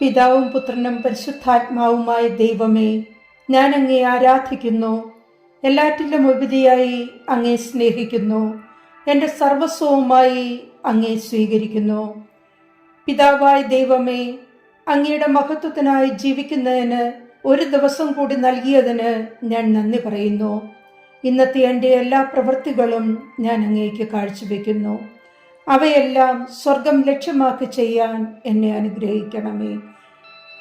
പിതാവും പുത്രനും പരിശുദ്ധാത്മാവുമായ ദൈവമേ ഞാൻ അങ്ങേ ആരാധിക്കുന്നു. എല്ലാറ്റിലും ഉപരിയായി അങ്ങേ സ്നേഹിക്കുന്നു. എന്റെ സർവസ്വവുമായി അങ്ങേ സ്വീകരിക്കുന്നു. പിതാവായ ദൈവമേ അങ്ങയുടെ മഹത്വത്തിനായി ജീവിക്കുന്നതിന് ഒരു ദിവസം കൂടി നൽകിയതിന് ഞാൻ നന്ദി പറയുന്നു. ഇന്നത്തെ എന്റെ എല്ലാ പ്രവൃത്തികളും ഞാൻ അങ്ങേക്ക് കാഴ്ചവെക്കുന്നു. അവയെല്ലാം സ്വർഗം ലക്ഷ്യമാക്കി ചെയ്യാൻ എന്നെ അനുഗ്രഹിക്കണമേ.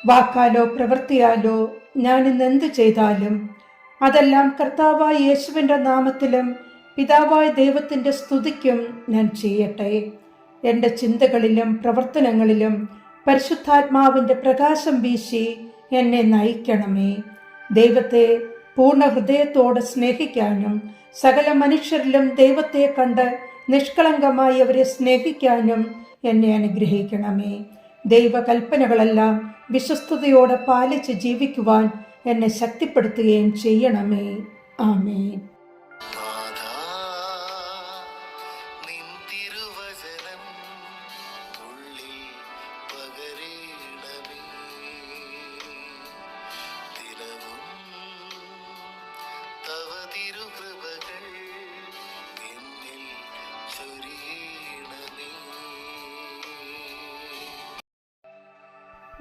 വാക്കാലോ പ്രവൃത്തിയാലോ ഞാൻ ഇന്ന് എന്ത് ചെയ്താലും അതെല്ലാം കർത്താവായ യേശുവിന്റെ നാമത്തിലും പിതാവായ ദൈവത്തിന്റെ സ്തുതിക്കും ഞാൻ ചെയ്യട്ടെ. എന്റെ ചിന്തകളിലും പ്രവർത്തനങ്ങളിലും പരിശുദ്ധാത്മാവിന്റെ പ്രകാശം വീശി എന്നെ നയിക്കണമേ. ദൈവത്തെ പൂർണ ഹൃദയത്തോടെ സ്നേഹിക്കാനും സകല മനുഷ്യരിലും ദൈവത്തെ കണ്ട് നിഷ്കളങ്കമായി അവരെ സ്നേഹിക്കാനും എന്നെ അനുഗ്രഹിക്കണമേ. ദൈവകൽപ്പനകളെല്ലാം വിശ്വസ്തയോടെ പാലിച്ച് ജീവിക്കുവാൻ എന്നെ ശക്തിപ്പെടുത്തുകയും ചെയ്യണമേ. ആമേൻ.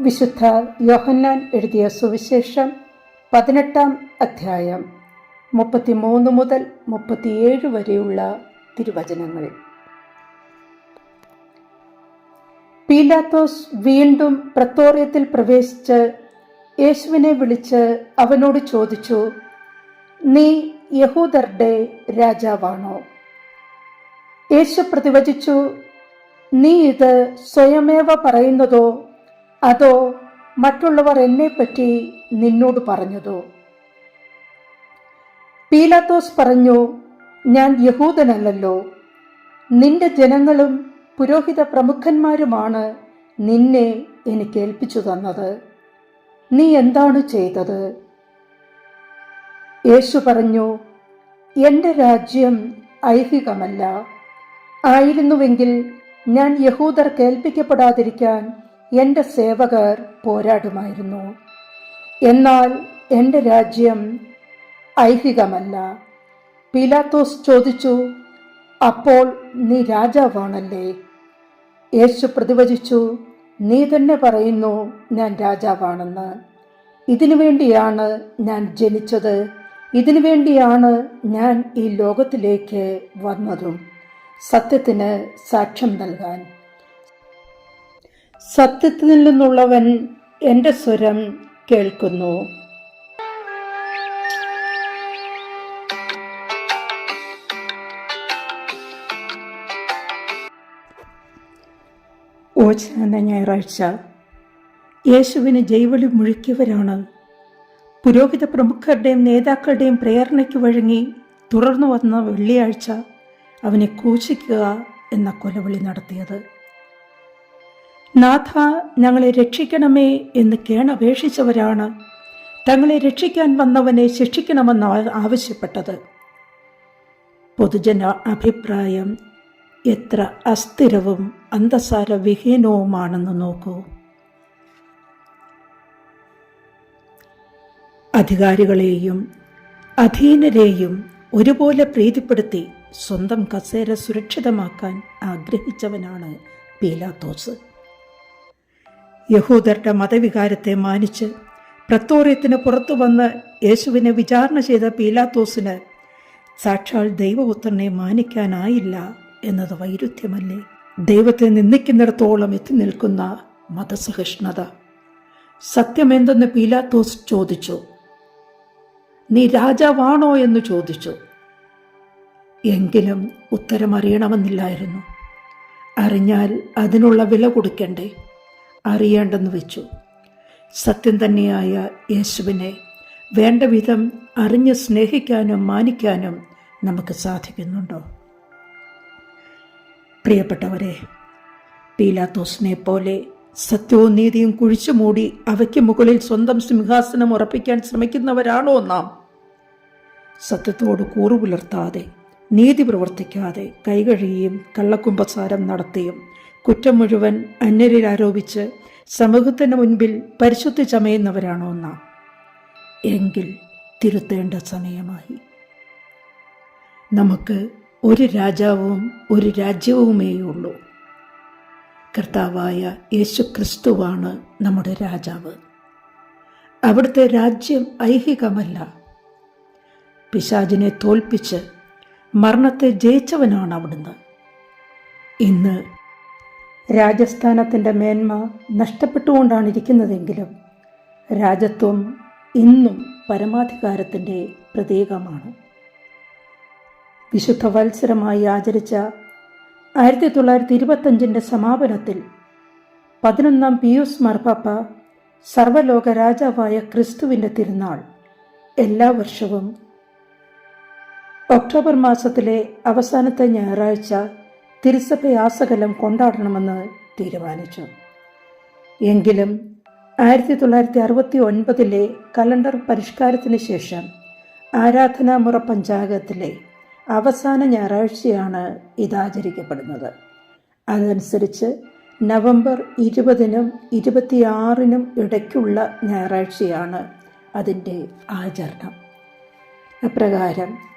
വിശുദ്ധ യോഹന്നാൻ എഴുതിയ സുവിശേഷം പതിനെട്ടാം അധ്യായം മുപ്പത്തിമൂന്ന് മുതൽ മുപ്പത്തിയേഴ് വരെയുള്ള തിരുവചനങ്ങൾ. പീലാത്തോസ് വീണ്ടും പ്രത്തോറിയത്തിൽ പ്രവേശിച്ച് യേശുവിനെ വിളിച്ച് അവനോട് ചോദിച്ചു നീ യഹൂദരുടെ രാജാവാണോ? യേശു പ്രതിവചിച്ചു നീ ഇത് സ്വയമേവ പറയുന്നതോ അതോ മറ്റുള്ളവർ എന്നെപ്പറ്റി നിന്നോട് പറഞ്ഞതോ? പീലാത്തോസ് പറഞ്ഞു ഞാൻ യഹൂദനല്ലല്ലോ. നിന്റെ ജനങ്ങളും പുരോഹിത പ്രമുഖന്മാരുമാണ് നിന്നെ എനിക്ക് ഏൽപ്പിച്ചു തന്നത്. നീ എന്താണ് ചെയ്തത്? യേശു പറഞ്ഞു എന്റെ രാജ്യം ഐഹികമല്ല. ആയിരുന്നുവെങ്കിൽ ഞാൻ യഹൂദർ കേൾപ്പിക്കപ്പെടാതിരിക്കാൻ എന്റെ സേവകർ പോരാടുമായിരുന്നു. എന്നാൽ എന്റെ രാജ്യം ഐഹികമല്ല. പീലാത്തോസ് ചോദിച്ചു അപ്പോൾ നീ രാജാവാണല്ലേ? യേശു പ്രതിവചിച്ചു നീ തന്നെ പറയുന്നു ഞാൻ രാജാവാണെന്ന്. ഇതിനു വേണ്ടിയാണ് ഞാൻ ജനിച്ചത്. ഇതിനു വേണ്ടിയാണ് ഞാൻ ഈ ലോകത്തിലേക്ക് വന്നതും. സത്യത്തിന് സാക്ഷ്യം നൽകാൻ. സത്യത്തിൽ നിന്നുള്ളവൻ എന്റെ സ്വരം കേൾക്കുന്നു. ഓച്ചന ഞായറാഴ്ച യേശുവിന് ജൈവളി മുഴുക്കിയവരാണ്. പുരോഹിത പ്രമുഖരുടെയും നേതാക്കളുടെയും പ്രേരണയ്ക്ക് വഴങ്ങി തുടർന്നു വന്ന വെള്ളിയാഴ്ച അവനെ ക്രൂശിക്കുക എന്ന കൊലവിളി നടത്തിയത്. നാഥ ഞങ്ങളെ രക്ഷിക്കണമേ എന്ന് കേണപേക്ഷിച്ചവരാണ്. തങ്ങളെ രക്ഷിക്കാൻ വന്നവനെ ശിക്ഷിക്കണമെന്ന് ആവശ്യപ്പെട്ടത്. പൊതുജന അഭിപ്രായം എത്ര അസ്ഥിരവും അന്തസാര വിഹീനവുമാണെന്ന് നോക്കൂ. അധികാരികളെയും അധീനരെയും ഒരുപോലെ പ്രീതിപ്പെടുത്തി സ്വന്തം കസേര സുരക്ഷിതമാക്കാൻ ആഗ്രഹിച്ചവനാണ് പീലാത്തോസ്. യഹൂദരുടെ മതവികാരത്തെ മാനിച്ച് പ്രത്തോറിയത്തിന് പുറത്തു വന്ന് യേശുവിനെ വിചാരണ ചെയ്ത പീലാത്തോസിന് സാക്ഷാൽ ദൈവപുത്രനെ മാനിക്കാനായില്ല എന്നത് വൈരുദ്ധ്യമല്ലേ? ദൈവത്തെ നിന്ദിക്കുന്നിടത്തോളം എത്തി നിൽക്കുന്ന മതസഹിഷ്ണുത. സത്യമെന്തെന്ന് പീലാത്തോസ് ചോദിച്ചു. നീ രാജാവാണോ എന്ന് ചോദിച്ചു. എങ്കിലും ഉത്തരമറിയണമെന്നില്ലായിരുന്നു. അറിഞ്ഞാൽ അതിനുള്ള വില കൊടുക്കണ്ടേ? അറിയേണ്ടെന്ന് വെച്ചു. സത്യം തന്നെയായ യേശുവിനെ വേണ്ട വിധം അറിഞ്ഞ് സ്നേഹിക്കാനും മാനിക്കാനും നമുക്ക് സാധിക്കുന്നുണ്ടോ? പ്രിയപ്പെട്ടവരെ പീലാത്തോസിനെ പോലെ സത്യവും നീതിയും കുഴിച്ചു മൂടി അവയ്ക്ക് മുകളിൽ സ്വന്തം സിംഹാസനം ഉറപ്പിക്കാൻ ശ്രമിക്കുന്നവരാണോ നാം? സത്യത്തോട് കൂറുപുലർത്താതെ നീതി പ്രവർത്തിക്കാതെ കൈകഴുകിയും കള്ളക്കുമ്പസാരം നടത്തിയും കുറ്റം മുഴുവൻ അന്യരിൽ ആരോപിച്ച് സമൂഹത്തിന് മുൻപിൽ പരിശുദ്ധി ചമയുന്നവരാണോ നാം എങ്കിൽ തിരുത്തേണ്ട സമയമായി. നമുക്ക് ഒരു രാജാവും ഒരു രാജ്യവുമേയുള്ളൂ. കർത്താവായ യേശു ക്രിസ്തുവാണ് നമ്മുടെ രാജാവ്. അവിടുത്തെ രാജ്യം ഐഹികമല്ല. പിശാജിനെ തോൽപ്പിച്ച് മരണത്തെ ജയിച്ചവനാണ് അവിടുന്ന്. ഇന്ന് രാജസ്ഥാനത്തിന്റെ മേന്മ നഷ്ടപ്പെട്ടുകൊണ്ടാണ് ഇരിക്കുന്നതെങ്കിലും രാജത്വം ഇന്നും പരമാധികാരത്തിന്റെ പ്രതീകമാണ്. വിശുദ്ധ വത്സരമായി ആചരിച്ച ആയിരത്തി തൊള്ളായിരത്തി ഇരുപത്തഞ്ചിന്റെ സമാപനത്തിൽ പതിനൊന്നാം പിയൂസ് മാർപ്പാപ്പ സർവലോക രാജാവായ ക്രിസ്തുവിന്റെ തിരുനാൾ എല്ലാ വർഷവും ഒക്ടോബർ മാസത്തിലെ അവസാനത്തെ ഞായറാഴ്ച തിരുസഭയാസകലം കൊണ്ടാടണമെന്ന് തീരുമാനിച്ചു. എങ്കിലും ആയിരത്തി തൊള്ളായിരത്തി അറുപത്തി ഒൻപതിലെ കലണ്ടർ പരിഷ്കാരത്തിന് ശേഷം ആരാധനാമുറ പഞ്ചാംഗത്തിലെ അവസാന ഞായറാഴ്ചയാണ് ഇത് ആചരിക്കപ്പെടുന്നത് അതനുസരിച്ച് നവംബർ ഇരുപതിനും ഇരുപത്തിയാറിനും ഇടയ്ക്കുള്ള ഞായറാഴ്ചയാണ് അതിന്റെ ആചരണം. അപ്രകാരം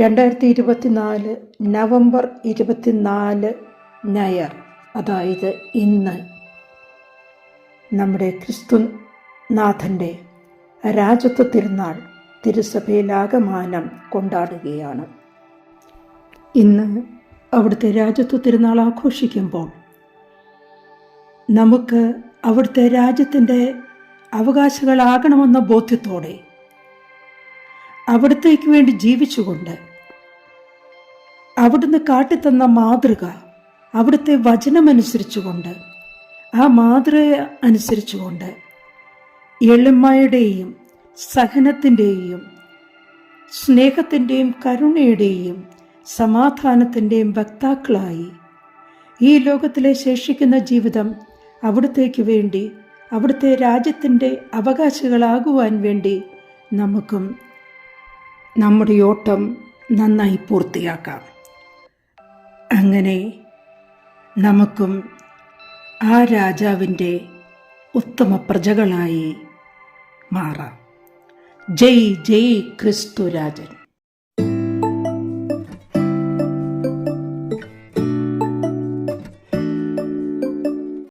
രണ്ടായിരത്തി ഇരുപത്തിനാല് നവംബർ ഇരുപത്തിനാല് ഞായർ അതായത് ഇന്ന് നമ്മുടെ ക്രിസ്തുനാഥന്റെ രാജത്വ തിരുനാൾ തിരുസഭയിലാകമാനം കൊണ്ടാടുകയാണ്. ഇന്ന് അവിടുത്തെ രാജത്വ തിരുനാൾ ആഘോഷിക്കുമ്പോൾ നമുക്ക് അവിടുത്തെ രാജ്യത്തിന്റെ അവകാശികളാകണമെന്ന ബോധ്യത്തോടെ അവിടത്തേക്ക് വേണ്ടി ജീവിച്ചുകൊണ്ട് അവിടുന്ന് കാട്ടിത്തന്ന മാതൃക അവിടുത്തെ വചനമനുസരിച്ചുകൊണ്ട് ആ മാതൃക അനുസരിച്ചുകൊണ്ട് എളിമയുടെയും സഹനത്തിന്റെയും സ്നേഹത്തിന്റെയും കരുണയുടെയും സമാധാനത്തിന്റെയും വക്താക്കളായി ഈ ലോകത്തിലെ ശേഷിക്കുന്ന ജീവിതം അവിടത്തേക്ക് വേണ്ടി അവിടുത്തെ രാജ്യത്തിന്റെ അവകാശികളാകുവാൻ വേണ്ടി നമുക്കും നമ്മുടെ ഓട്ടം നന്നായി പൂർത്തിയാക്കാം. അങ്ങനെ നമുക്കും ആ രാജാവിന്റെ ഉത്തമ പ്രജകളായി മാറാം. ജയ് ജയ് ക്രിസ്തു രാജൻ.